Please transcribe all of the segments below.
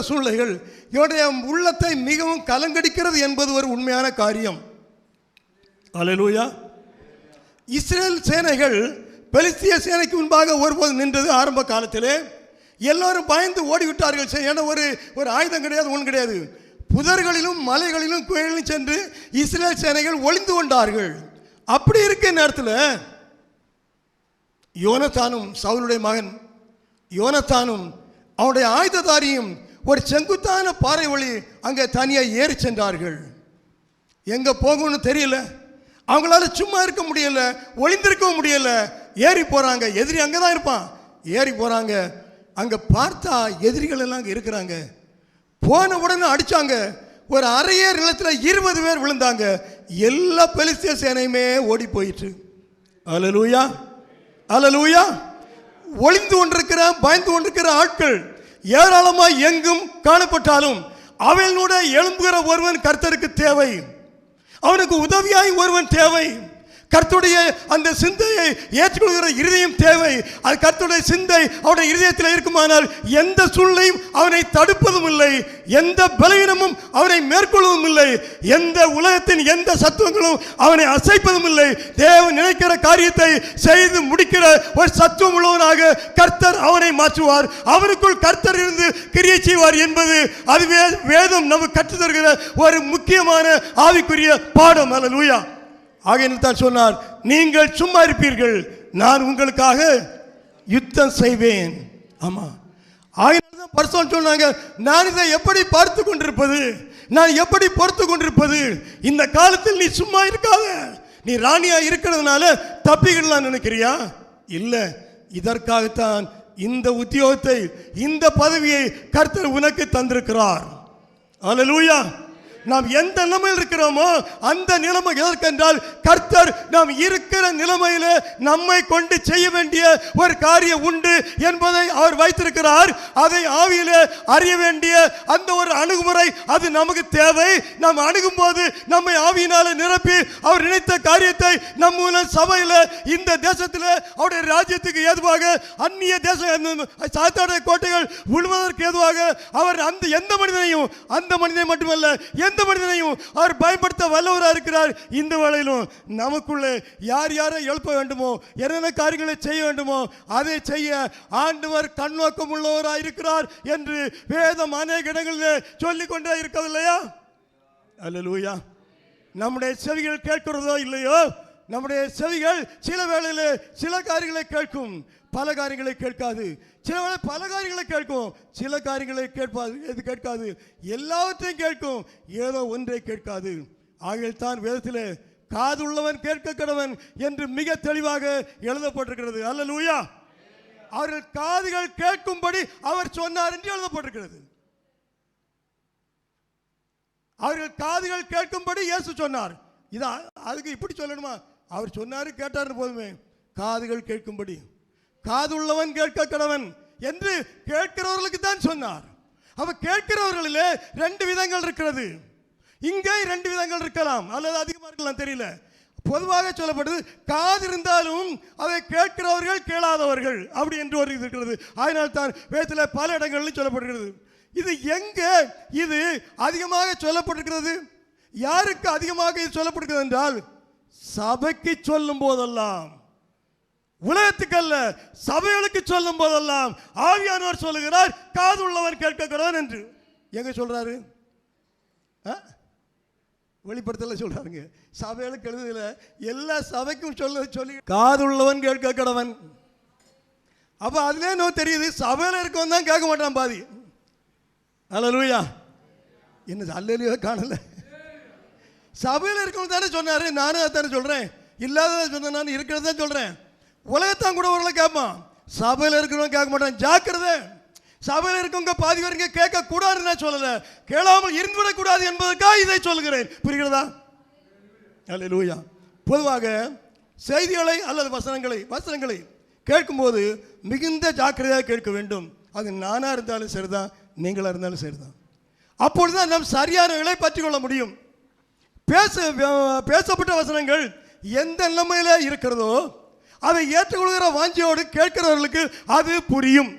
குறித்துள்ள சூழ்நிலைகள் இவருடைய உள்ளத்தை மிகவும் கலங்கடிக்கிறது என்பது ஒரு உண்மையான காரியம். அல்லேலூயா இஸ்ரேல் சேனைகள் பெலிஸ்திய சேனைக்கு முன்பாக ஒருபோது நின்றது ஆரம்ப காலத்திலே. எல்லாரும் பயந்து ஓடிவிட்டார்கள். சரி, ஏன்னா ஒரு ஒரு ஆயுதம் கிடையாது ஒன்றும் கிடையாது. புதர்களிலும் மலைகளிலும் குகைகளிலும் சென்று இஸ்ரேல் சேனைகள் ஒளிந்து கொண்டார்கள். அப்படி இருக்க நேரத்தில் யோனத்தானும் சவுலுடைய மகன் யோனத்தானும் அவனுடைய ஆயுததாரியும் ஒரு செங்குத்தான பாறை வழி அங்கே தனியாக ஏறி சென்றார்கள். எங்கே போகணும்னு தெரியல. அவங்களால சும்மா இருக்க முடியல ஒளிந்திருக்கவும் முடியல. ஏறி போகிறாங்க எதிரி அங்கே தான் இருப்பான். ஏறி போகிறாங்க அங்கே பார்த்தா எதிரிகள் எல்லாம் அங்கே இருக்கிறாங்க. போன உடனே அடித்தாங்க ஒரு அரையேர் நிலத்தில் இருபது பேர் விழுந்தாங்க. எல்லா பெலிஸ்திய சேனையுமே ஓடி போயிட்டு அலலூயா அலலூயா ஒளிந்து கொண்டிருக்கிற பயந்து கொண்டிருக்கிற ஆட்கள். ஏராளமாய் எங்கும் காணப்பட்டாலும் அவனோட எழும்புகிற ஒருவன் கர்த்தருக்கு தேவை. அவனுக்கு உதவியாய் ஒருவன் தேவை. கர்த்தருடைய அந்த சிந்தையை ஏற்றுக்கொள்கிற இருதயம் தேவை. அது கர்த்துடைய சிந்தை அவருடைய இருதயத்தில் இருக்குமானால் எந்த சூழ்நிலையும் அவனை தடுப்பதும் இல்லை. எந்த பலவீனமும் அவனை மேற்கொள்வதும் இல்லை. எந்த உலகத்தின் எந்த சத்துவங்களும் அவனை அசைப்பதும் இல்லை. தேவன் நினைக்கிற காரியத்தை செய்து முடிக்கிற ஒரு சத்துவம் உள்ளவனாக கர்த்தர் அவனை மாற்றுவார். அவனுக்குள் கர்த்தர் இருந்து கிரியை செய்வார் என்பது அதுவே வேதம் நமக்கு கற்றுத் தருகிற ஒரு முக்கியமான ஆவிக்குரிய பாடம். அல்ல ஆகையினால் தான் சொன்னார் நீங்கள் சும்மா இருப்பீர்கள் நான் உங்களுக்காக யுத்தம் செய்வேன். ஆமா. ஆகையினால் தான் பர்சன் சொன்னாங்க நான் இதை எப்படி பார்த்து கொண்டிருப்பது? நான் எப்படி பொறுத்து கொண்டிருப்பது? இந்த காலத்தில் நீ சும்மா இருக்காத. நீ ராணியா இருக்கிறதுனால தப்பிக்கலாம் நினைக்கிறியா? இல்லை. இதற்காகத்தான் இந்த உத்தியோகத்தை இந்த பதவியை கர்த்தர் உனக்கு தந்திருக்கிறார். அல்லேலூயா நாம் எந்த நிலைமையில் இருக்கிறோமோ அந்த நிலைமை எதற்கென்றால் கர்த்தர் நாம் இருக்கிற நிலைமையில நம்மை கொண்டு செய்ய வேண்டிய ஒரு காரியம் உண்டு என்பதை அவர் வைத்திருக்கிறார். அதை ஆவியில அறிய வேண்டிய அந்த ஒரு அணுகுமுறை அது நமக்கு தேவை. நாம் அணுகும் போது நம்மை ஆவியினால நிரப்பி அவர் நினைத்த காரியத்தை நம்ம மூலம் சபையில இந்த தேசத்தில் அவருடைய ராஜ்யத்துக்கு ஏதுவாக அந்நிய தேசம் சாத்தாடைய கோட்டைகள் உழுவதற்கு ஏதுவாக அவர் அந்த எந்த மனிதனையும் அந்த மனிதனை மட்டுமல்ல எந்த மனிதனையும் அவர் பயன்படுத்த வல்லவராக இருக்கிறார். இந்த வேளையிலும் நமக்குள்ளே யார் யாரை எழுப்ப வேண்டுமோ என்னென்ன காரியங்களை செய்ய வேண்டுமோ அதை செய்ய ஆண்டவர் கண்ணோக்கம் உள்ளவராக இருக்கிறார் என்று வேதம் அநேக இடங்களிலே சொல்லி கொண்டே இருக்கவில்லையா அல்லேலூயா. நம்முடைய செவிகள் கேட்கிறதோ இல்லையோ? நம்முடைய செவிகள் சில வேளையில் சில காரியங்களை கேட்கும். பல காரியங்களை கேட்காது. சில வேளை பல காரியங்களை கேட்கும். சில காரியங்களை கேட்பாது. எது கேட்காது? எல்லாவற்றையும் கேட்கும். ஏதோ ஒன்றை கேட்காது. ஆகிய தான் வேதத்தில் காது உள்ளவன் கேட்க கடவன் என்று மிக தெளிவாக எழுதப்பட்டிருக்கிறது. அல்லேலூயா. அவர்கள் காதுகள் கேட்கும்படி அவர் சொன்னார் என்று எழுதப்பட்டிருக்கிறது. அவர்கள் காதுகள் கேட்கும்படி இயேசு சொன்னார். இதான் அதுக்கு இப்படி சொல்லணுமா? அவர் சொன்னார் கேட்டார்னு போதுமே. காதுகள் கேட்கும்படி. காதுள்ளவன் கேட்க கடவன் என்று கேட்கிறவர்களுக்கு தான் சொன்னார். அவ கேட்கிறவர்களிலே ரெண்டு விதங்கள் இருக்கிறது. இங்கே ரெண்டு விதங்கள் இருக்கலாம். அல்லது அதிகமாக இருக்கலாம் தெரியல. பொதுவாக சொல்லப்படுது காது இருந்தாலும் அதை கேட்கிறவர்கள் கேளாதவர்கள். அப்படி என்று ஒரு இது இருக்கிறது. அதனால் தான் வேதத்தில் பல இடங்களிலும் சொல்லப்படுகிறது. இது எங்கே இது அதிகமாக சொல்லப்பட்டிருக்கிறது? யாருக்கு அதிகமாக இது சொல்லப்படுகிறது என்றால் சபைக்கு சொல்லும் போதெல்லாம். உலகத்துக்கு அல்ல சபைகளுக்கு சொல்லும் போதெல்லாம் ஆவியானவர் சொல்லுகிறார் காது உள்ளவன் கேட்கிறவன் என்று. எங்க சொல்றாரு? ஆ? வெளிப்படுத்தல சொல்றாருங்க. சபைகளுக்கு எழுதுல எல்லா சபைக்கும் சொல்ல சொல்லி. காதுள்ளவன் கேட்க கடவன் அப்ப அதுல நோ தெரியுது சபையில இருக்கவன் தான் கேட்க மாட்டான் பாதி. அல்லேலூயா என்ன அல்லையோ காணல. சபையில் இருக்கவங்க தானே சொன்னாரு நானும் அதானே சொல்றேன். இல்லாததை சொன்ன நான் இருக்கிறத சொல்றேன். உலகத்தான் கூட ஒரு கேட்பான். சபையில் இருக்கிறவங்க கேட்க மாட்டான். ஜாக்கிரதை. சபையில் இருக்கவங்க பாதி வரைங்க கேட்க கூடாதுன்னு நான் சொல்லல. கேளாமல் இருந்துவிடக்கூடாது என்பதற்காக இதை சொல்கிறேன் புரிகிறதா? அல்லேலூயா பொதுவாக செய்திகளை அல்லது வசனங்களை வசனங்களை கேட்கும்போது மிகுந்த ஜாக்கிரதையாக கேட்க வேண்டும். அது நானாக இருந்தாலும் சரிதான் நீங்களாக இருந்தாலும் சரிதான். அப்பொழுதுதான் நாம் சரியான பற்றி கொள்ள முடியும். பேச பேசப்பட்ட வசனங்கள் எந்த நிலைமையில இருக்கிறதோ அதை ஏற்றுக்கொள்கிற வாஞ்சியோடு கேட்கிறவர்களுக்கு அது புரியும்.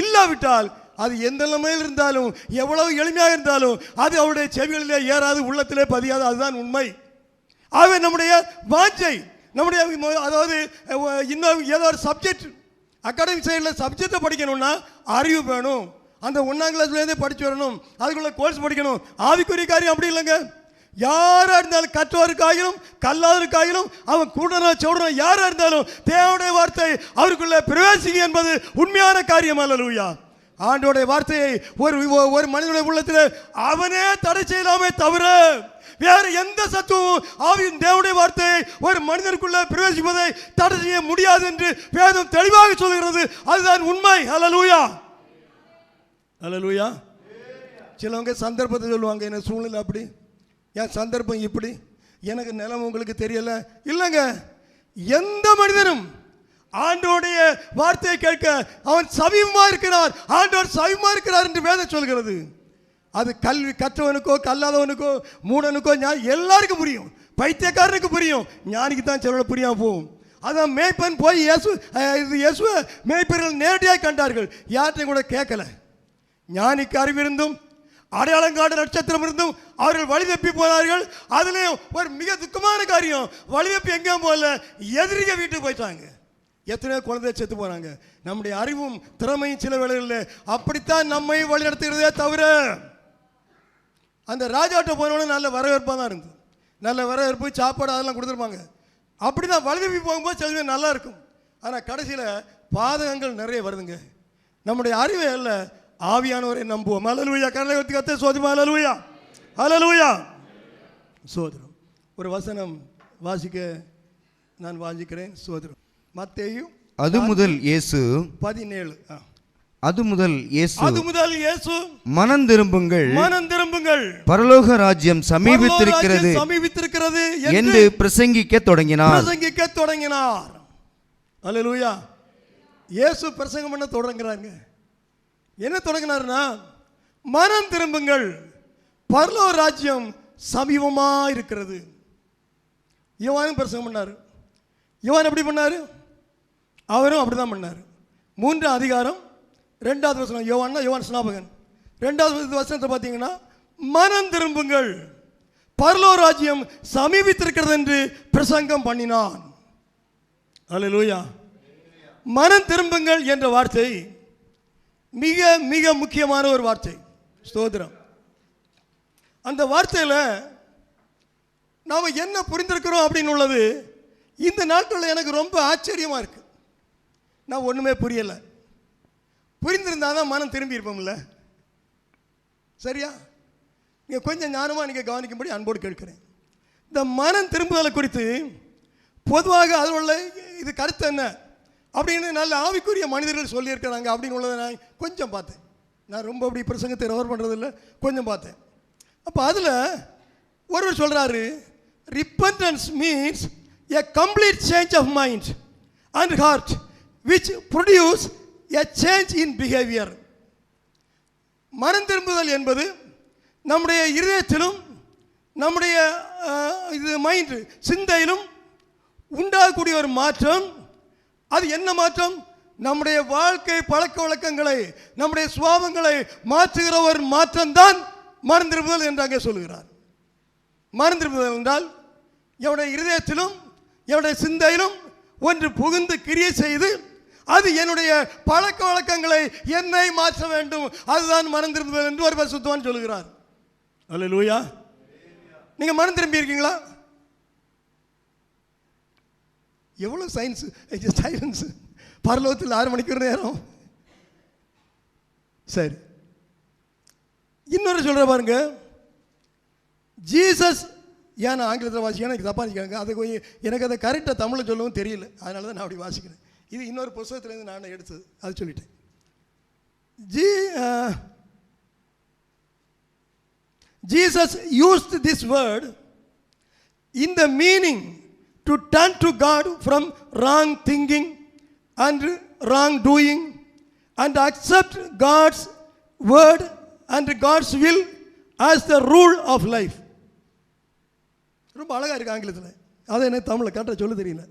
இல்லாவிட்டால் அது எந்த நிலைமையில் இருந்தாலும் எவ்வளவு எளிமையாக இருந்தாலும் அது அவருடைய செவிகளிலே ஏறாது உள்ளத்திலே பதியாது அதுதான் உண்மை. ஆகவே நம்முடைய வாஞ்சை நம்முடைய அதாவது இன்னும் ஏதோ ஒரு சப்ஜெக்ட் அகாடமிக் சைடில் சப்ஜெக்டை படிக்கணும்னா அறிவு வேணும். அந்த ஒன்றாம் கிளாஸ்லேருந்தே படிச்சு வரணும். அதுக்குள்ள கோர்ஸ் படிக்கணும். ஆவிக்குரிய காரியம் அப்படி இல்லைங்க. யாராக இருந்தாலும் கற்றவருக்காகிலும் கல்லாதவருக்காகிலும் அவன் கூடனா சொல்றான் யாராக இருந்தாலும் தேவனுடைய வார்த்தை அவருக்குள்ளே பிரவேசிங்க என்பது உண்மையான காரியம். அல்ல லூயா ஆண்டோடைய வார்த்தையை ஒரு ஒரு மனிதனுடைய உள்ளத்தில் அவனே தடை செய்யலாமே தவிர வேறு எந்த சத்துவம் ஆவியின் தேவனுடைய வார்த்தையை ஒரு மனிதனுக்குள்ளே பிரவேசிப்பதை தடை செய்ய முடியாது என்று வேதம் தெளிவாக சொல்கிறது. அதுதான் உண்மை. ஹalleluya லூயா சிலவங்க சந்தர்ப்பத்தை சொல்லுவாங்க என்ன சூழ்நிலை அப்படி? என் சந்தர்ப்பம் இப்படி? எனக்கு நிலம் உங்களுக்கு தெரியல. இல்லைங்க. எந்த மனிதனும் ஆண்டோடைய வார்த்தையை கேட்க அவன் சமீபமாக இருக்கிறார். ஆண்டோர் சவியமாக இருக்கிறார் என்று வேதம் சொல்கிறது. அது கல்வி கற்றவனுக்கோ கல்லாதவனுக்கோ மூடனுக்கோ ஞா- எல்லாருக்கும் புரியும். பைத்தியக்காரனுக்கு புரியும். ஞானிக்கு தான் சிலரோட புரியாம போகும். அதான் மேய்ப்பன் போய் இயேசு இது இயேசுவை மேய்ப்பர்கள் நேரடியாக கண்டார்கள். யார்கிட்டையும் கூட கேட்கல. ஞானிக்கு அறிவிருந்தும் அடையாளங்காடு நட்சத்திரம் இருந்தும் அவர்கள் வழி தப்பி போனார்கள். அதுலேயும் ஒரு மிக துக்கமான காரியம். வழி தப்பி எங்கேயும் போகல. எதிரிக வீட்டுக்கு போயிட்டாங்க. எத்தனையோ குழந்தை செத்து போனாங்க நம்முடைய அறிவும் திறமையும் சில வேலைகளில் அப்படித்தான் நம்மை வழிநடத்துகிறதே தவிர அந்த ராஜாட்ட போனவனும் நல்ல வரவேற்பாக தான் இருந்தது. நல்ல வரவேற்பு சாப்பாடு அதெல்லாம் கொடுத்துருப்பாங்க. அப்படி தான் வழிதப்பி போகும்போது சில நல்லா இருக்கும். ஆனால் கடைசியில் பாதகங்கள் நிறைய வருதுங்க. நம்முடைய அறிவை இல்லை. ஆவியானவரை நம்புவோம். அலலுயா கரலை ஒத்தி கத்த சோதிமா அலலுயா அலலுயா சோதரம் ஒரு வசனம் வாசிக்க நான் வாசிக்கிறேன் சோதரம் மத்தேயு அது முதல் இயேசு. பதினேழு. அது முதல் இயேசு. அது முதல் இயேசு. மனம் திரும்புங்கள். மனம் திரும்புங்கள். பரலோக ராஜ்யம் சமீபித்திருக்கிறது சமீபித்திருக்கிறது என்று என்று பிரசங்கிக்க தொடங்கினார். பிரசங்கிக்க தொடங்கினார். அல்லேலூயா இயேசு பிரசங்கம் பண்ண தொடங்குறாங்க என்ன தொடங்கினார்னா மனம் திரும்புங்கள். பரலோ ராஜ்யம் சமீபமா இருக்கிறது. யுவானும் பிரசங்கம் பண்ணார். யுவான் எப்படி பண்ணார்? அவரும் அப்படிதான் பண்ணார். மூன்றாம் அதிகாரம் ரெண்டாவது வசனம். யோவான்னா யோவான் ஸ்நாபகன். ரெண்டாவது வசனத்தை பார்த்தீங்கன்னா மனம் திரும்புங்கள். பரலோ ராஜ்யம் சமீபித்திருக்கிறது என்று பிரசங்கம் பண்ணினான். அல்ல லூயா மனம் திரும்புங்கள் என்ற வார்த்தை. மிக மிக முக்கியமான ஒரு வார்த்தை. ஸ்தோத்திரம். அந்த வார்த்தையில் நாம் என்ன புரிந்திருக்கிறோம் அப்படின்னு உள்ளது இந்த நாட்களில் எனக்கு ரொம்ப ஆச்சரியமாக இருக்குது நான் ஒன்றுமே புரியலை. புரிந்திருந்தால் தான் மனம் திரும்பி இருப்போம்ல. சரியா? நீங்கள் கொஞ்சம் ஞானமாக நீங்கள் கவனிக்கும்படி அன்போடு கேட்கிறேன். இந்த மனம் திரும்புதலை குறித்து பொதுவாக அதில் உள்ள இது கருத்து என்ன? அப்படின்னு நல்ல ஆவிக்குரிய மனிதர்கள் சொல்லியிருக்கிறாங்க அப்படின்னு உள்ளதை நான் கொஞ்சம் பார்த்தேன். நான் ரொம்ப அப்படி பிரசங்கத்தை ரெவர் பண்ணுறதில்ல கொஞ்சம் பார்த்தேன். அப்போ அதில் ஒருவர் சொல்கிறாரு repentance means a complete change of mind and heart which produce a change in behaviour மனம் திரும்புதல் என்பது நம்முடைய இருதயத்திலும் நம்முடைய இது மைண்டு சிந்தையிலும் உண்டாகக்கூடிய ஒரு மாற்றம் அது என்ன மாற்றம்? நம்முடைய வாழ்க்கை பழக்க வழக்கங்களை நம்முடைய சுவாபங்களை மாற்றுகிற ஒரு மாற்றம்தான் மனம் என்றாங்க சொல்கிறார். மனம் என்றால் என்னுடைய இருதயத்திலும் என்னுடைய சிந்தையிலும் ஒன்று புகுந்து கிரியை செய்து அது என்னுடைய பழக்க வழக்கங்களை என்னை மாற்ற வேண்டும். அதுதான் மறந்திருப்பது என்று ஒரு சுத்தவான் சொல்கிறார். அல்ல லூயா நீங்கள் மனம் திரும்பி இருக்கீங்களா எவ்வளோ சயின்ஸு சைலன்ஸ் பரலோகத்தில் ஆறு மணிக்கு ஒரு நேரம். சரி. இன்னொரு சொல்கிற பாருங்க. ஜீசஸ் ஏன் நான் ஆங்கிலத்தில் வாசிக்கிறேன்? எனக்கு தப்பாக இருக்காங்க அதை கொஞ்சம் எனக்கு அதை கரெக்டாக தமிழில் சொல்லவும் தெரியல. அதனால தான் நான் அப்படி வாசிக்கிறேன். இது இன்னொரு புஸ்தகத்துலேருந்து நான் எடுத்தது. அது சொல்லிட்டேன். ஜீ ஜீசஸ் யூஸ்ட் திஸ் வேர்டு இந்த meaning to turn to God from wrong thinking and wrong doing and accept God's word and God's will as the rule of life ரொம்ப அழகாக இருக்கு ஆங்கிலத்தில். அதை எனக்கு தமிழில் கரெக்டாக சொல்ல தெரியல.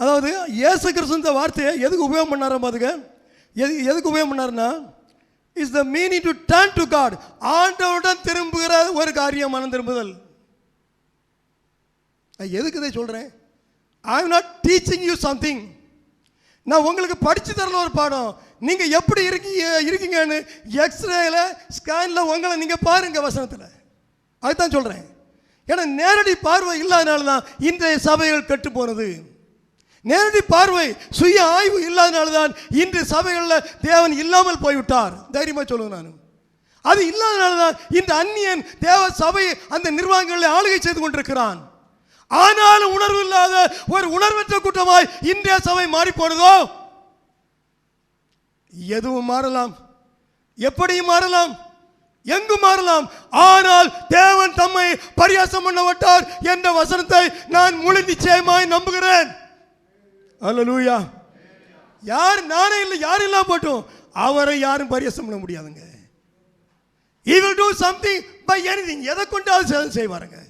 அதாவது இயேசு கிறிஸ்து இந்த வார்த்தையை எதுக்கு உபயோகம் பண்ணாரா பாதுங்க எது எதுக்கு உபயோகம் பண்ணாருன்னா is the meaning to turn to God ஆண்டவுடன் திரும்புகிற ஒரு காரியம் மனம் திரும்புதல். நான் எதுக்கு இதை சொல்கிறேன் I am not teaching you something நான் உங்களுக்கு படித்து தரல ஒரு பாடம். நீங்கள் எப்படி இருக்கீங்க இருக்கீங்கன்னு எக்ஸ்ரேயில் ஸ்கேனில் உங்களை நீங்கள் பாருங்கள் வசனத்தில். அதுதான் சொல்கிறேன் ஏன்னா நேரடி பார்வை இல்லாதனால தான் இன்றைய சபைகள் கெட்டு போனது. நேரடி பார்வை சுய ஆய்வு இல்லாதனால தான் இன்று சபைகளில் தேவன் இல்லாமல் போய்விட்டார். தைரியமாக சொல்லுவேன் நான். அது இல்லாதனால தான் இந்த அந்நியன் தேவ சபை அந்த நிர்வாகங்களில் ஆளுகை செய்து கொண்டிருக்கிறான். ஆனாலும் உணர்வு இல்லாத ஒரு உணர்வற்ற கூட்டமாய் இந்திய சபை மாறி எதுவும் மாறலாம். எப்படியும் மாறலாம். எங்கு மாறலாம்? ஆனால் தேவன் தம்மை பரியாசம் பண்ண விட்டார் என்ற வசனத்தை நான் முழு நிச்சயமாய் நம்புகிறேன். அல்லேலூயா. யார் நானே இல்லை யார் இல்லாம போட்டும்? அவரை யாரும் பரியாசம் பண்ண முடியாதுங்க. He do something by any anything. எதை கொண்டாலும் செய்வாருங்க.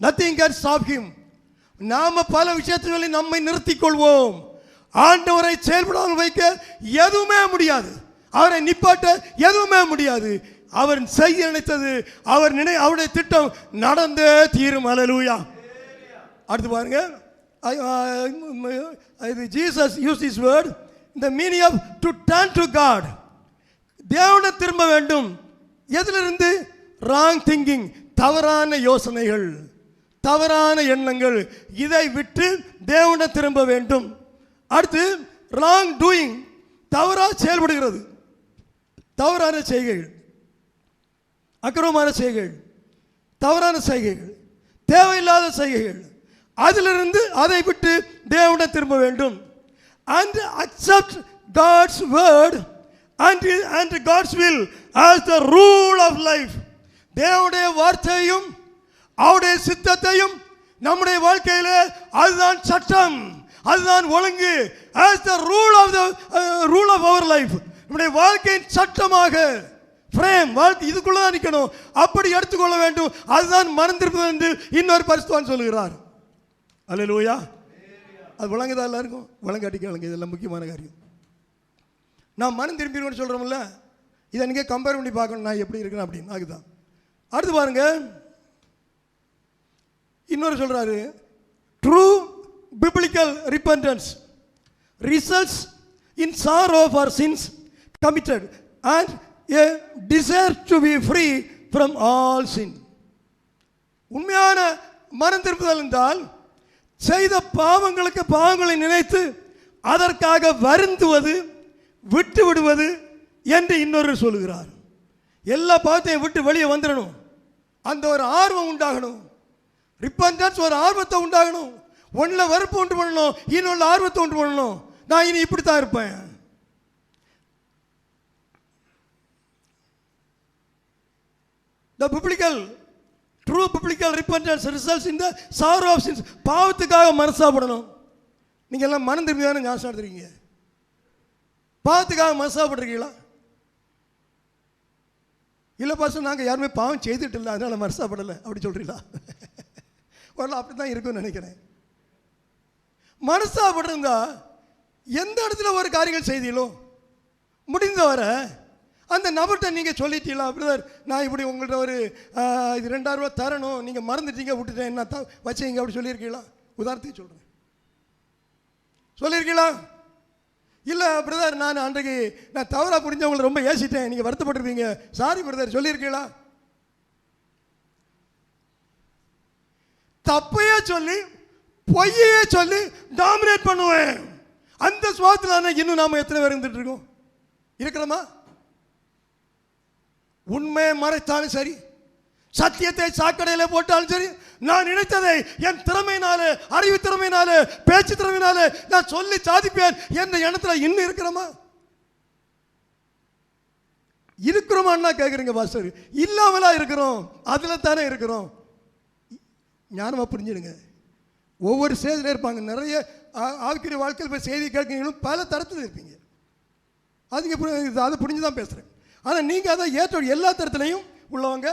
நத்திங் கேன் ஸ்டாப் ஹிம் நாம பல விஷயத்துகளில் நம்மை நிறுத்திக் கொள்வோம் ஆண்டவரை செயல்படாமல் வைக்க எதுவுமே முடியாது. அவரை நிப்பாட்ட எதுவுமே முடியாது. அவர் செய்ய நினைத்தது அவர் நினை அவருடைய திட்டம் நடந்தே தீரும். அலலூயா அடுத்து பாருங்க. Uh, இது ஜீசஸ் யூஸ் இஸ் வேர்ட் இந்த meaning of to turn to God தேவனை திரும்ப வேண்டும். எதிலிருந்து? ராங் திங்கிங் தவறான யோசனைகள். தவறான எண்ணங்கள் இதை விட்டு தேவனை திரும்ப வேண்டும். அடுத்து ராங் டூயிங் தவறாக செயல்படுகிறது. தவறான செய்கைகள். அக்கிரமமான செய்கைகள். தவறான செய்கைகள். தேவையில்லாத செய்கைகள். அதிலிருந்து அதை விட்டு தேவனை திரும்ப வேண்டும். And accept God's word and and God's will as the rule of life தேவனுடைய வார்த்தையும் அவருடைய சித்தத்தையும் நம்முடைய வாழ்க்கையில் அதுதான் சட்டம் அதுதான் ஒழுங்கு as the rule of the rule of our life நம்முடைய வாழ்க்கையின் சட்டமாக ஃப்ரேம் வாழ்க்கை இதுக்குள்ள தான் நிற்கணும். அப்படி எடுத்துக்கொள்ள வேண்டும். அதுதான் மறந்திருப்பது என்று இன்னொரு பரிசுவான் சொல்லுகிறார். அல்லேலூயா. அது விளங்குதா எல்லாருக்கும்? விளங்காட்டி கேளுங்க இதெல்லாம் முக்கியமான காரியம். நான் மனம் திரும்பிடுவேன்னு சொல்கிறோம்ல இதை நீங்கள் கம்பேர் பண்ணி பார்க்கணும் நான் எப்படி இருக்கேன் அப்படின்னு. அதுதான். அடுத்து பாருங்கள் இன்னொரு சொல்கிறாரு true biblical repentance results in sorrow for sins committed and a desire to be free from all sin உண்மையான மனம் திருப்புதல் என்றால் செய்த பாவங்களுக்கு பாவங்களை நினைத்து அதற்காக வருந்துவது விட்டு விடுவது என்று இன்னொரு சொல்லுகிறார். எல்லா பாவத்தையும் விட்டு வெளியே வந்துடணும். அந்த ஒரு ஆர்வம் உண்டாகணும். ரிப்பன்டன்ஸ் ஒரு ஆர்வத்தை உண்டாகணும். ஒன்றில் வெறுப்பு உண்டு பண்ணணும் இன்னொன்று ஆர்வத்தை உண்டு பண்ணணும். நான் இனி இப்படி தான் இருப்பேன். The biblical true biblical repentance results இந்த சார் ஆஃப் சின்ஸ் பாவத்துக்காக மனசாப்படணும் நீங்கள் எல்லாம் மனம் திரும்பிதானே காசு நடத்துறீங்க. பாவத்துக்காக மனசாப்படுறீங்களா இல்லை பாசம் நாங்கள் யாருமே பாவம் செய்துட்டு இல்லை அதனால மனசாப்படலை அப்படி சொல்கிறீங்களா ஒரு அப்படி தான் இருக்கும்னு நினைக்கிறேன். மனசாப்படுறா எந்த இடத்துல ஒரு காரியங்கள் செய்தீங்களோ முடிந்தவரை அந்த நபர்கிட்ட நீங்கள் சொல்லிட்டீங்களா? பிரதர் நான் இப்படி உங்கள்கிட்ட ஒரு இது ரெண்டாயிரம் ரூபா தரணும். நீங்கள் மறந்துட்டீங்க விட்டுட்டேன். என்ன தான் வச்சீங்க அப்படி சொல்லியிருக்கீங்களா? உதாரணத்துக்கு சொல்கிறேன் சொல்லியிருக்கீங்களா? இல்லை பிரதர் நான் அன்றைக்கு நான் தவறாக புரிஞ்சவங்களை ரொம்ப ஏசிட்டேன். நீங்கள் வருத்தப்பட்டிருப்பீங்க. சாரி பிரதர் சொல்லியிருக்கீங்களா? தப்பையே சொல்லி பொய்யையே சொல்லி டாமினேட் பண்ணுவேன். அந்த சுவாத்தில் இன்னும் நாம எத்தனை பேர் இருந்துட்டு இருக்கோம்? இருக்கிறோமா? உண்மையை மறைத்தாலும் சரி சத்தியத்தை சாக்கடையில் போட்டாலும் சரி நான் நினைத்ததை என் திறமையினாலே அறிவு திறமையினாலே பேச்சு திறமையினாலே நான் சொல்லி சாதிப்பேன் என்ற எண்ணத்துல இன்னும் இருக்கிறோமா? இருக்கிறோமான்னா கேட்குறீங்க பாஸ்டர். இல்லாமலா இருக்கிறோம். அதில் தானே இருக்கிறோம். ஞானமாக புரிஞ்சிடுங்க. ஒவ்வொரு ஸ்டேஜில் இருப்பாங்க. நிறைய ஆ- ஆவிக்குரிய வாழ்க்கையில் போய் செய்தி கேட்குறீங்களும் பல தரத்தில் இருப்பீங்க. அதுக்கு அதை புரிஞ்சு தான் பேசுகிறேன் ஆனால் நீங்கள் அதை ஏற்ற எல்லா தரத்துலையும் உள்ளவங்க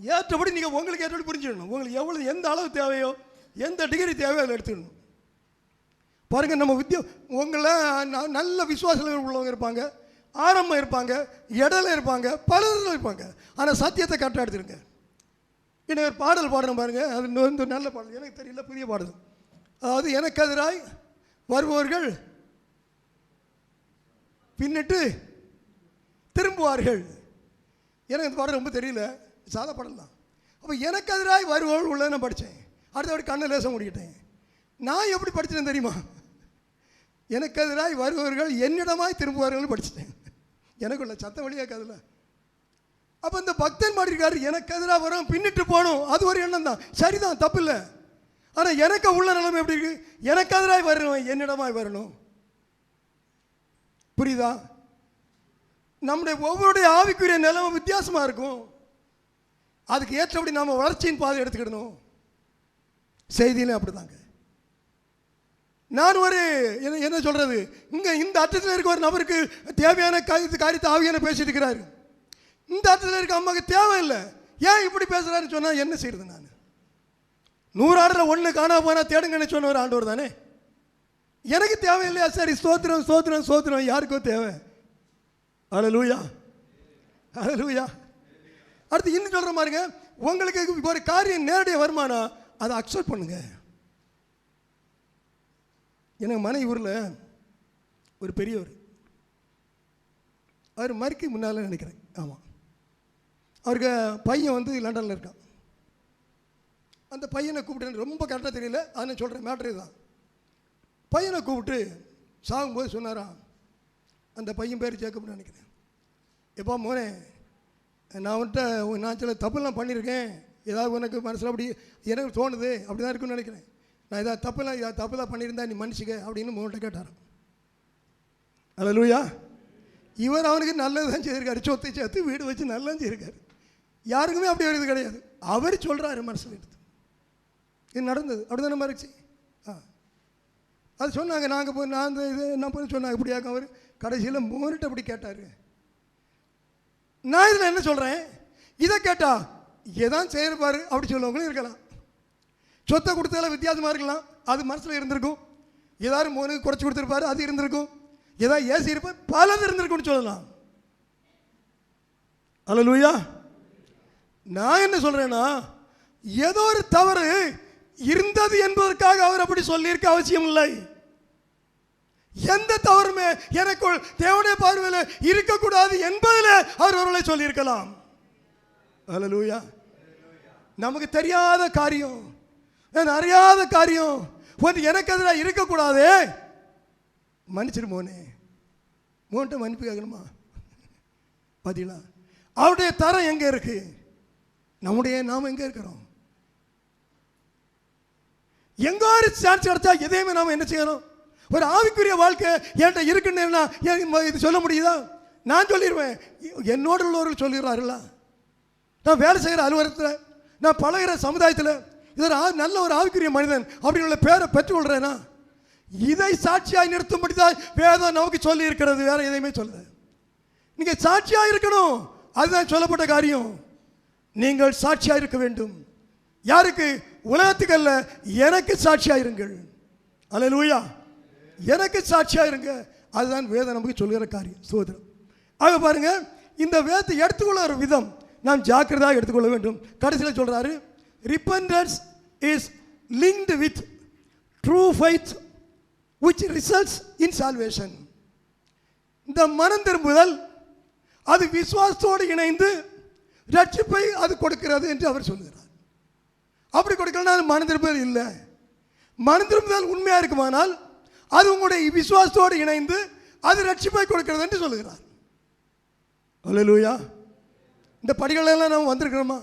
ஏற்றபடி நீங்கள் உங்களுக்கு ஏற்றபடி புரிஞ்சிடணும். உங்களுக்கு எவ்வளோ எந்த அளவு தேவையோ எந்த டிகிரி தேவையோ அதில் எடுத்துடணும். பாருங்கள் நம்ம வித்தியா உங்களை ந- நல்ல விசுவாசங்கள் உள்ளவங்க இருப்பாங்க. ஆரம்பம் இருப்பாங்க இடையில இருப்பாங்க பலரில் இருப்பாங்க. ஆனால் சத்தியத்தை கரெக்டாக எடுத்துருங்க. இன்னும் ஒரு பாடல் பாடுறேன் பாருங்க. அது வந்து நல்ல பாடல். எனக்கு தெரியல புதிய பாடல். அதாவது எனக்கு எதிராய் வருபவர்கள் பின்னிட்டு திரும்புவார்கள். எனக்கு இந்த பாடம் ரொம்ப தெரியல. சாதா பாடல் தான். அப்போ எனக்கு எதிராய் வருபவர்கள் உள்ளதை நான் படித்தேன். அடுத்தபடி கண்ணை லேசம் முடிக்கிட்டேன். நான் எப்படி படிச்சிட்டேன் தெரியுமா? எனக்கு எதிராய் வருபவர்கள் என்னிடமாய் திரும்புவார்கள் படிச்சிட்டேன். எனக்குள்ள சத்த வழியாக கதில் அப்போ இந்த பக்தன் மாட்டிருக்காரு எனக்கு எதிராக வரும் பின்னிட்டு போகணும். அது ஒரு எண்ணம் தான் சரிதான் தப்பு இல்லை ஆனால் எனக்கு உள்ள நிலைமை எப்படி இருக்கு? எனக்கு எதிராக வரணும் என்னிடமாய் வரணும். புரியுதா? நம்முடைய ஒவ்வொருடைய ஆவிக்குரிய நிலைமை வித்தியாசமாக இருக்கும். அதுக்கு ஏற்றபடி நாம் வளர்ச்சியின் பாதை எடுத்துக்கிடணும். செய்தியிலும் அப்படிதாங்க. நான் ஒரு என்ன என்ன சொல்றது? இங்க இந்த அர்த்தத்தில் இருக்க ஒரு நபருக்கு தேவையான காரியத்தை காரியத்தை ஆவியான பேசிட்டு இருக்கிறாரு. இந்த அர்த்தத்தில் இருக்க அம்மாவுக்கு தேவையில்லை. ஏன் இப்படி பேசுகிறாருன்னு சொன்னால் என்ன செய்யறது நான்? நூறு ஆடுற ஒன்று காணாம போனால் தேடுங்கன்னு சொன்ன ஒரு ஆண்டவர் தானே? எனக்கு தேவையில்லையா? சரி ஸ்தோத்திரம் ஸ்தோத்திரம் ஸ்தோத்திரம். யாருக்கோ தேவை? அழலூயா அழலூயா அடுத்து இன்னும் சொல்கிற மாதிரிங்க உங்களுக்கு ஒரு காரியம் நேரடியாக வருமானம் அதை அக்செப்ட் பண்ணுங்க. எனக்கு மனைவி ஊரில் ஒரு பெரியவர். அவர் மறிக்க முன்னால் நினைக்கிறேன். ஆமாம் அவருக்கு பையன் வந்து லண்டனில் இருக்கான். அந்த பையனை கூப்பிட்டு எனக்கு ரொம்ப கரெக்டாக தெரியல. அதை சொல்கிறேன் மேட்ரு தான் பையனை கூப்பிட்டு சாகும்போது சொன்னாராம் அந்த பையன் பேர் ஜேக்கப்னு நினைக்கிறேன். எப்பா மோனே நான் வந்துட்டு நான் சில தப்புலாம் பண்ணியிருக்கேன். ஏதாவது உனக்கு மனசில் அப்படி எனக்கு தோணுது அப்படி தான் இருக்குன்னு நினைக்கிறேன். நான் ஏதாவது தப்புலாம் ஏதாவது தப்புலாம் பண்ணியிருந்தா நீ மன்னிச்சிக்க அப்படின்னு மோன்ட்ட கேட்டாராம். அல்லூயா இவர் அவனுக்கு நல்லது தான் செய்திருக்காரு. சொத்தை சேர்த்து வீடு வச்சு நல்லது செய்திருக்காரு. யாருக்குமே அப்படி வருது கிடையாது. அவர் சொல்கிறாரு மனசில் எடுத்து. இது நடந்தது. அப்படி தானே இருந்துச்சு ஆ. அது சொன்னாங்க நாங்கள் போய் நான் இந்த இது என்ன போய் சொன்னாங்க இப்படியாக்க அவர். கடைசியில் மோனிட்ட அப்படி கேட்டார். நான் இதில் என்ன சொல்கிறேன் இதை கேட்டா எதான் செய்யப்பார் அப்படி சொல்லவங்களும் இருக்கலாம். சொத்தை கொடுத்ததில் வித்தியாசமாக இருக்கலாம். அது மனசில் இருந்திருக்கும். ஏதாவது மோனுக்கு குறைச்சி கொடுத்துருப்பாரு அது இருந்திருக்கும். ஏதாவது ஏசி இருப்பார் பலது இருந்திருக்கும்னு சொல்லலாம். ஹலோ லூயா நான் என்ன சொல்கிறேன்னா ஏதோ ஒரு தவறு இருந்தது என்பதற்காக அவர் அப்படி சொல்லியிருக்க அவசியம் இல்லை. எந்த தவறுமே எனக்குள் தேவனுடைய பார்வையில் இருக்கக்கூடாது என்பதில் அவர் அவர்களை சொல்லியிருக்கலாம். அல்லூயா நமக்கு தெரியாத காரியம் அறியாத காரியம் ஒன்று எனக்கு எதிராக இருக்கக்கூடாதே. மன்னிச்சிரு மோனே. மோன்ட்ட மன்னிப்பு கேட்கணுமா? பார்த்தீங்களா அவருடைய தரம் எங்கே இருக்குது நம்முடைய நாம் எங்கே இருக்கிறோம்? எங்க ஒரு சான்ஸ் கிடைச்சா எதையுமே நாம் என்ன செய்யணும்? ஒரு ஆவிக்குரிய வாழ்க்கை என்கிட்ட இருக்குன்னு இது சொல்ல முடியுதா? நான் சொல்லிடுவேன் என்னோட உள்ளவர்கள் சொல்லிடுறாருல்ல. நான் வேலை செய்கிற அலுவலகத்தில் நான் பழகிற சமுதாயத்தில் இது ஒரு நல்ல ஒரு ஆவிக்குரிய மனிதன் அப்படின்னு உள்ள பேரை பெற்றுக்கொள்கிறேனா இதை சாட்சியாக நிறுத்தும்படி தான் வேதம் நமக்கு சொல்லி இருக்கிறது வேற எதையுமே சொல்லுது நீங்கள் சாட்சியாக இருக்கணும். அதுதான் சொல்லப்பட்ட காரியம். நீங்கள் சாட்சியாக இருக்க வேண்டும். யாருக்கு? உலகத்துக்கு அல்ல எனக்கு சாட்சியாக இருங்கள். அல்லேலூயா. எனக்கு சாட்சியாக இருங்க. அதுதான் வேதம் நமக்கு சொல்லுகிற காரியம் சோதரம் ஆக பாருங்க இந்த வேதத்தை எடுத்துக்கொள்ள ஒரு விதம் நாம் ஜாக்கிரதாக எடுத்துக்கொள்ள வேண்டும். கடைசியில் சொல்கிறாரு repentance is linked with true faith which results in salvation இந்த மனம் திரும்புதல் அது விசுவாசத்தோடு இணைந்து ரட்சிப்பை அது கொடுக்கிறது என்று அவர் சொல்லுகிறார். அப்படி கொடுக்கலன்னா அது திரும்புதல் இல்லை. மனம் திரும்புதல் உண்மையாக இருக்குமானால் அது உங்களுடைய விசுவாசத்தோடு இணைந்து அது ரட்சிப்பை கொடுக்கிறது என்று சொல்லுகிறார். அல்லேலூயா. இந்த படிகளெல்லாம் நம்ம வந்திருக்கிறோமா?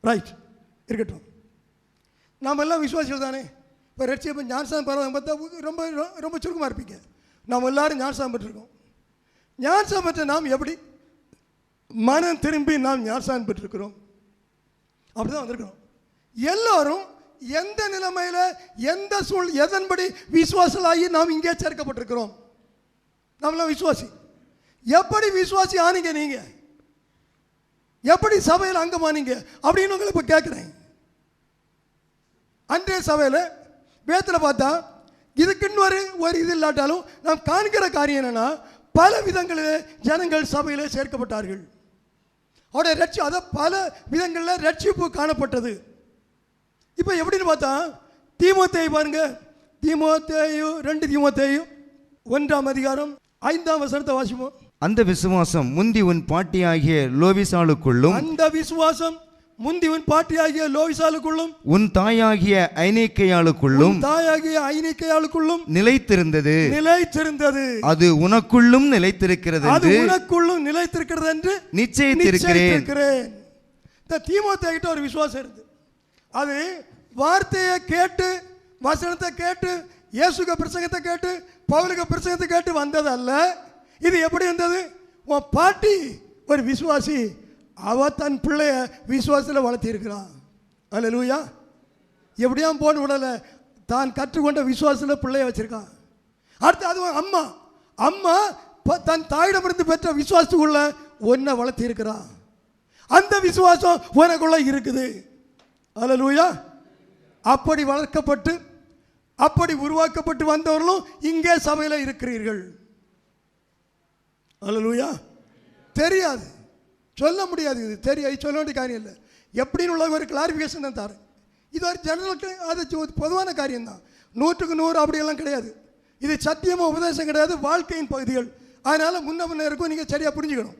ரைட் இருக்கட்டும். நாம் எல்லாம் விசுவாசிகள் தானே? இப்போ ரட்சிப்பை ஞானசாமி பரவாயில்ல பார்த்தா ரொம்ப ரொம்ப சுருக்கமாக இருப்பீங்க. நாம் எல்லாரும் ஞானசாமி பெற்றிருக்கோம். ஞானசாமி பெற்ற நாம் எப்படி? மனம் திரும்பி நாம் ஞாசான் பெற்றிருக்கிறோம்? அப்படி தான் வந்திருக்கிறோம் எல்லோரும் எந்த நிலைமையில் எந்த சூழ் எதன்படி விசுவாசலாகி நாம் இங்கே சேர்க்கப்பட்டிருக்கிறோம்? நம்மளாம் விசுவாசி. எப்படி விசுவாசி ஆனீங்க நீங்க? எப்படி சபையில் அங்கமானீங்க அப்படின்னு உங்களை இப்போ கேட்குறேன் அன்றைய சபையில் வேத்தில் பார்த்தா இதுக்குன்னு ஒரு ஒரு இது இல்லாட்டாலும் நாம் காண்கிற காரியம் என்னன்னா பல விதங்களில் ஜனங்கள் சபையில் சேர்க்கப்பட்டார்கள். அவருடைய ரட்சி அதை பல விதங்களில் ரட்சிப்பு காணப்பட்டது. இப்போ எப்படின்னு பார்த்தா தீமோத்தேயு பாருங்க. தீமோத்தேயு ரெண்டு தீமோத்தேயு ஒன்றாம் அதிகாரம் ஐந்தாம் வசனத்தை வாசிப்போம். அந்த விசுவாசம் முந்தி உன் பாட்டியாகிய லோவிசாளுக்குள்ளும் அந்த விசுவாசம் முந்தி உன் பாட்டியாகிய லோவிசாலுக்குள்ளும் உன் தாயாகிய ஐநேக்கையாளுக்குள்ளும் தாயாகிய ஐனிக்கையாளுக்குள்ளும் நிலைத்திருந்தது. நிலைத்திருந்தது. அது உனக்குள்ளும் நிலைத்திருக்கிறது அது உனக்குள்ளும் நிலைத்திருக்கிறது என்று நிச்சயித்திருக்கிறேன். இந்த தீமோத்தேகிட்ட ஒரு விசுவாசம் இருந்து அது வார்த்தையை கேட்டு வசனத்தை கேட்டு இயேசுக பிரசங்கத்தை கேட்டு பவுலுக பிரசங்கத்தை கேட்டு வந்ததல்ல. இது எப்படி வந்தது? உன் பாட்டி ஒரு விசுவாசி. அவ தன் பிள்ளைய விசுவாசத்தில் வளர்த்திருக்கிறான் அல்ல லூயா எப்படியாம் போன விடலை தான் கற்றுக்கொண்ட விசுவாசத்தில் பிள்ளைய வச்சுருக்கான் அடுத்து அது அம்மா. அம்மா இப்போ தன் தாயிடமிருந்து பெற்ற விசுவாசத்துக்குள்ள ஒன்றை வளர்த்திருக்கிறான் அந்த விசுவாசம் உனக்குள்ள இருக்குது. அல்லேலூயா அப்படி வளர்க்கப்பட்டு அப்படி உருவாக்கப்பட்டு வந்தவர்களும் இங்கே சபையில் இருக்கிறீர்கள். அல்லேலூயா தெரியாது. சொல்ல முடியாது. இது தெரியாது சொல்ல வேண்டிய காரியம் இல்லை. எப்படின்னு உள்ள ஒரு கிளாரிஃபிகேஷன் தான் தரேன் இது ஒரு ஜெனரலுக்கு அது பொதுவான காரியம்தான் நூற்றுக்கு நூறு அப்படியெல்லாம் கிடையாது. இது சத்தியமோ உபதேசம் கிடையாது வாழ்க்கையின் பகுதிகள். அதனால் முன்ன முன்ன இருக்கும் நீங்கள் சரியாக புரிஞ்சுக்கணும்.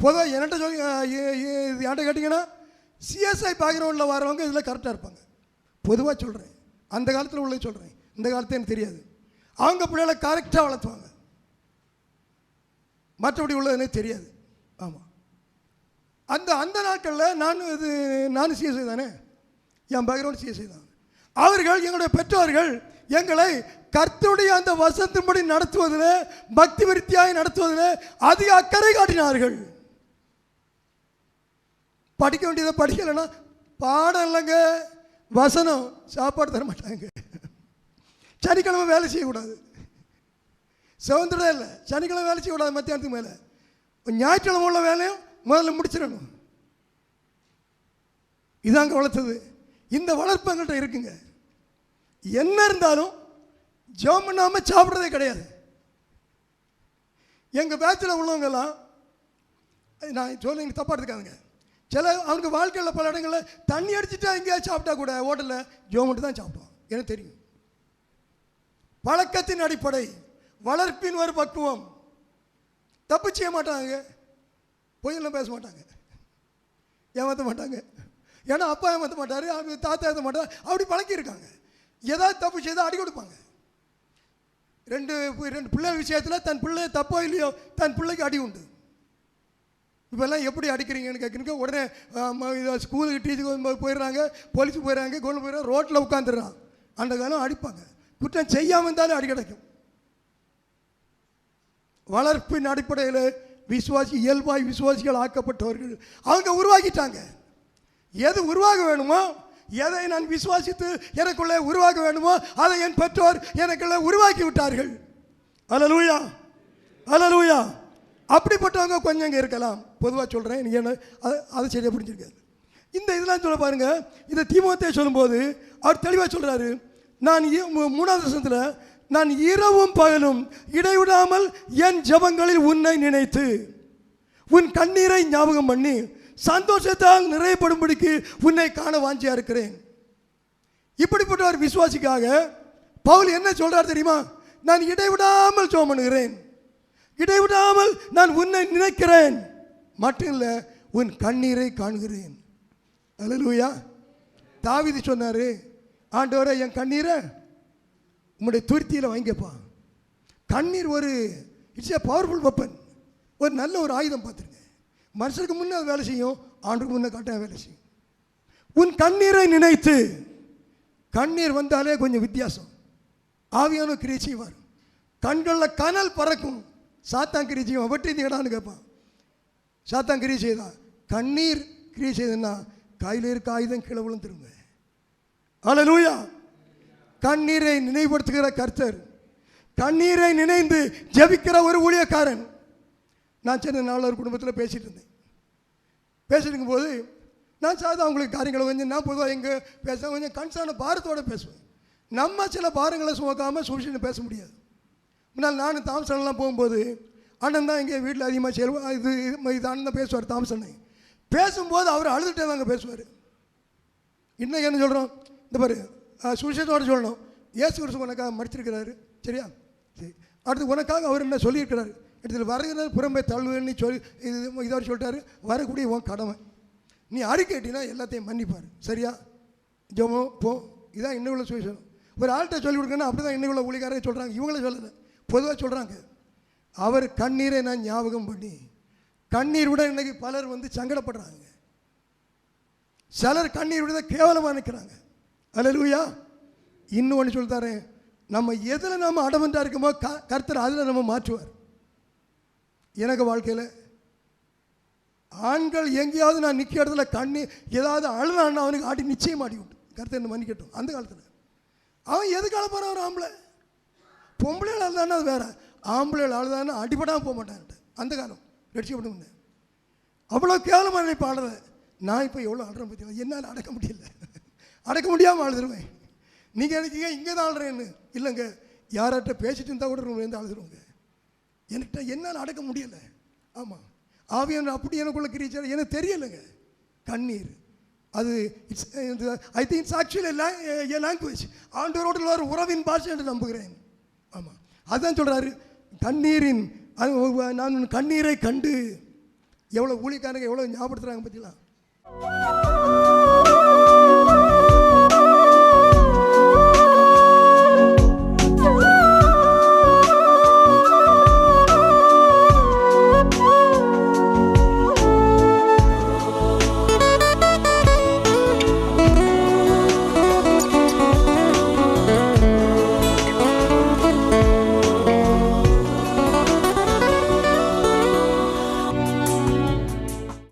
பொதுவாக என்கிட்ட சொல்லி என்கிட்ட கேட்டிங்கன்னா சிஎஸ்ஐ பேக்ரவுண்டில் வரவங்க இதில் கரெக்டாக இருப்பாங்க. பொதுவாக சொல்கிறேன் அந்த காலத்தில் உள்ள சொல்கிறேன் இந்த காலத்து எனக்கு தெரியாது. அவங்க பிள்ளைகளை கரெக்டாக வளர்த்துவாங்க. மற்றபடி உள்ளது எனக்கு தெரியாது. ஆமாம் அந்த அந்த நாட்களில் நான் இது நானும் சிஎஸ்ஐ தானே? என் பேக்ரவுண்ட் சிஎஸ்ஐ தான். அவர்கள் எங்களுடைய பெற்றோர்கள் எங்களை கர்த்தருடைய அந்த வசத்தின்படி நடத்துவதில் பக்தி விருத்தியாய் நடத்துவதில் அதிக அக்கறை காட்டினார்கள். படிக்க வேண்டியதை படிக்கலைன்னா பாடம் இல்லைங்க. வசனம். சாப்பாடு தர மாட்டாங்க. சனிக்கிழமை வேலை செய்யக்கூடாது. சுதந்திரம் இல்லை. சனிக்கிழமை வேலை செய்யக்கூடாது மத்தியானத்துக்கு மேலே. ஞாயிற்றுக்கிழமை உள்ள வேலையும் முதல்ல முடிச்சிடணும். இதாங்க வளர்த்தது. இந்த வளர்ப்பு எங்கள்கிட்ட இருக்குங்க. என்ன இருந்தாலும் ஜோம் பண்ணாமல் சாப்பிட்றதே கிடையாது. எங்கள் பேச்சில் உள்ளவங்கெல்லாம் நான் சொல்ல நீங்கள் தப்பாக எடுத்துக்காதுங்க. சில அவனுக்கு வாழ்க்கையில் பல இடங்களில் தண்ணி அடிச்சுட்டா எங்கேயாவது சாப்பிட்டா கூட ஹோட்டலில் ஜோ மட்டும் தான் சாப்பிடுவான் எனக்கு தெரியும். பழக்கத்தின் அடிப்படை வளர்ப்பின் ஒரு பக்குவம். தப்பு செய்ய மாட்டாங்க. பொய்யெல்லாம் பேச மாட்டாங்க. ஏமாற்ற மாட்டாங்க. ஏன்னா அப்பா ஏமாற்ற மாட்டார் அவங்க தாத்தா ஏற்ற மாட்டார் அப்படி பழக்கியிருக்காங்க. ஏதாவது தப்பு செய்தால் அடி கொடுப்பாங்க. ரெண்டு ரெண்டு பிள்ளை விஷயத்தில் தன் பிள்ளை தப்போ இல்லையோ தன் பிள்ளைக்கு அடி உண்டு. இப்போல்லாம் எப்படி அடிக்கிறீங்கன்னு கேட்குறீங்க உடனே ஸ்கூலுக்கு டீச்சருக்கு போயிடுறாங்க போலீஸுக்கு போயிடுறாங்க கவர்மெண்ட் போயிடுறாங்க ரோட்டில் உட்காந்துடுறான். அந்த காலம் அடிப்பாங்க. குற்றம் செய்யாமல் இருந்தாலும் அடி கிடைக்கும். வளர்ப்பின் அடிப்படையில் விசுவாசி இயல்பாய் விசுவாசிகள் ஆக்கப்பட்டவர்கள். அவங்க உருவாக்கிட்டாங்க எது உருவாக வேணுமோ எதை நான் விசுவாசித்து எனக்குள்ளே உருவாக்க வேண்டுமோ அதை என் பெற்றோர் எனக்குள்ளே உருவாக்கி விட்டார்கள். அலலூயா. அலலூயா. அப்படிப்பட்டவங்க கொஞ்சம் இங்கே இருக்கலாம். பொதுவாக சொல்கிறேன் நீங்கள் என்ன அதை அதை சரியாக புரிஞ்சிருக்காது இந்த இதெல்லாம் சொல்ல பாருங்க. இந்த திமுகத்தை சொல்லும்போது அவர் தெளிவாக சொல்கிறாரு நான் இ- மூ- மூணாவது வருஷத்தில் நான் இரவும் பகலும் இடைவிடாமல் என் ஜெபங்களில் உன்னை நினைத்து உன் கண்ணீரை ஞாபகம் பண்ணி சந்தோஷத்தால் நிறையப்படும்படிக்கு உன்னை காண வாஞ்சியா இருக்கிறேன். இப்படிப்பட்ட ஒரு விசுவாசிக்காக பவுல் என்ன சொல்றார் தெரியுமா? நான் இடைவிடாமல் சோமனுகிறேன் பண்ணுகிறேன். இடைவிடாமல் நான் உன்னை நினைக்கிறேன். மட்டும் இல்லை உன் கண்ணீரை காண்கிறேன். அல்லேலூயா தாவிதி சொன்னாரு ஆண்டவரே என் கண்ணீரை உங்களுடைய துருத்தியில் வாங்கிப்பா கண்ணீர் ஒரு இட்ஸ் ஏ பவர்ஃபுல் வெப்பன் ஒரு நல்ல ஒரு ஆயுதம் பார்த்துருங்க மனுஷனுக்கு முன்னே அது வேலை செய்யும் ஆண்டுக்கு முன்னே கட்டாயம் வேலை செய்யும். உன் கண்ணீரை நினைத்து கண்ணீர் வந்தாலே கொஞ்சம் வித்தியாசம். ஆவியான கிரியை செய்வார். கண்களில் கனல் பறக்கும். சாத்தான் கிரியை செய்வான். வெட்டி தீடான்னு கேட்பான். சாத்தான் கிரியை செய்தான் கண்ணீர் கிரியை செய்தன்னா கையில் இருக்க ஆயுதம் கீழே விழுந்துருங்க. அல்லேலூயா கண்ணீரை நினைவுபடுத்துகிற கர்த்தர். கண்ணீரை நினைந்து ஜெபிக்கிற ஒரு ஊழியக்காரன். நான் சென்னை நாளர் குடும்பத்தில் பேசிகிட்டு இருந்தேன். பேசிட்டு இருக்கும்போது நான் சாதா அவங்களுக்கு காரியங்களை கொஞ்சம் நான் பொதுவாக எங்கே பேச கொஞ்சம் கன்சான பாரத்தோட பேசுவேன். நம்ம சில பாரங்களை சுமக்காமல் சுவிஷன் பேச முடியாது. முன்னால் நான் தாம்சன்லாம் போகும்போது அண்ணன் தான் எங்கள் வீட்டில் அதிகமாக செல்வா இது இது அண்ணன் தான் பேசுவார் தாம்சனை பேசும்போது அவர் அழுதுகிட்டே தாங்க பேசுவார். இன்னைக்கு என்ன சொல்கிறோம் இந்த பாரு சுவிசேஷத்தோட சொல்லணும். இயேசு கிறிஸ்து உனக்காக மடிச்சிருக்கிறாரு சரியா? சரி. அடுத்து உனக்காக அவர் என்ன சொல்லியிருக்கிறாரு? இடத்துல வருகிறது புறம்பே தள்ளுவேன்னு சொல்லி இது இதோட சொல்லிட்டாரு. வரக்கூடிய உன் கடமை நீ அறிக்கைட்டினா எல்லாத்தையும் மன்னிப்பார். சரியா? ஜமோ போ. இதான் இன்னும் உள்ள சுவிசேஷம். ஒரு ஆள்கிட்ட சொல்லி கொடுக்கணும் அப்படி தான் இன்னும் உள்ள சொல்கிறாங்க இவங்களே சொல்லலை. பொதுவாக சொல்கிறாங்க அவர் கண்ணீரை நான் ஞாபகம் பண்ணி கண்ணீர் விட இன்னைக்கு பலர் வந்து சங்கடப்படுறாங்க. சிலர் கண்ணீர் விட கேவலமாக நிற்கிறாங்க அல்லேலூயா இன்னும் ஒன்று சொல்லித்தாரேன் நம்ம எதில் நம்ம அடமெண்ட்டாக இருக்கோமோ க கர்த்தர் அதில் நம்ம மாற்றுவார். எனக்கு வாழ்க்கையில் ஆண்கள் எங்கேயாவது நான் நிற்க இடத்துல கண்ணு ஏதாவது அழுதான்னு அவனுக்கு ஆட்டி நிச்சயம் ஆடி விட்டு. கருத்து என்ன மன்னிக்கட்டும். அந்த காலத்தில். அவன் எதுக்கு அழப்பான ஒரு ஆம்பளை? பொம்பளைகள் அழுதானா அது வேற. ஆம்பளைகள் அழுதானா அடிபடாமல் போக மாட்டான்ட்டு. அந்த காலம். ரட்சிக்கப்பட அவ்வளோ கேவலமாக நினைப்பு ஆடுறத நான் இப்போ எவ்வளோ ஆடுறேன் பற்றி என்னால் அடக்க முடியல. அடக்க முடியாமல் அழுதுருவேன். நீங்கள் நினைக்கிங்க இங்கே தான் அழுறேன்னு? இல்லைங்க. யார்கிட்ட பேசிட்டு இருந்தால் கூட இருந்து அழுதுருவோங்க. என்கிட்ட என்னால் அடக்க முடியலை. ஆமாம் ஆவியான அப்படி எனக்குள்ள கிரீச்சர் எனக்கு தெரியலைங்க. கண்ணீர். அது it's I think it's actually a language ஆண்டோரோடு உள்ள உறவின் பாஷை என்று நம்புகிறேன். ஆமாம் அதுதான் சொல்கிறாரு கண்ணீரின் அது நான் கண்ணீரை கண்டு எவ்வளோ ஊழிக்காரங்க எவ்வளோ ஞாபகப்படுத்துகிறாங்க பார்த்தீங்களா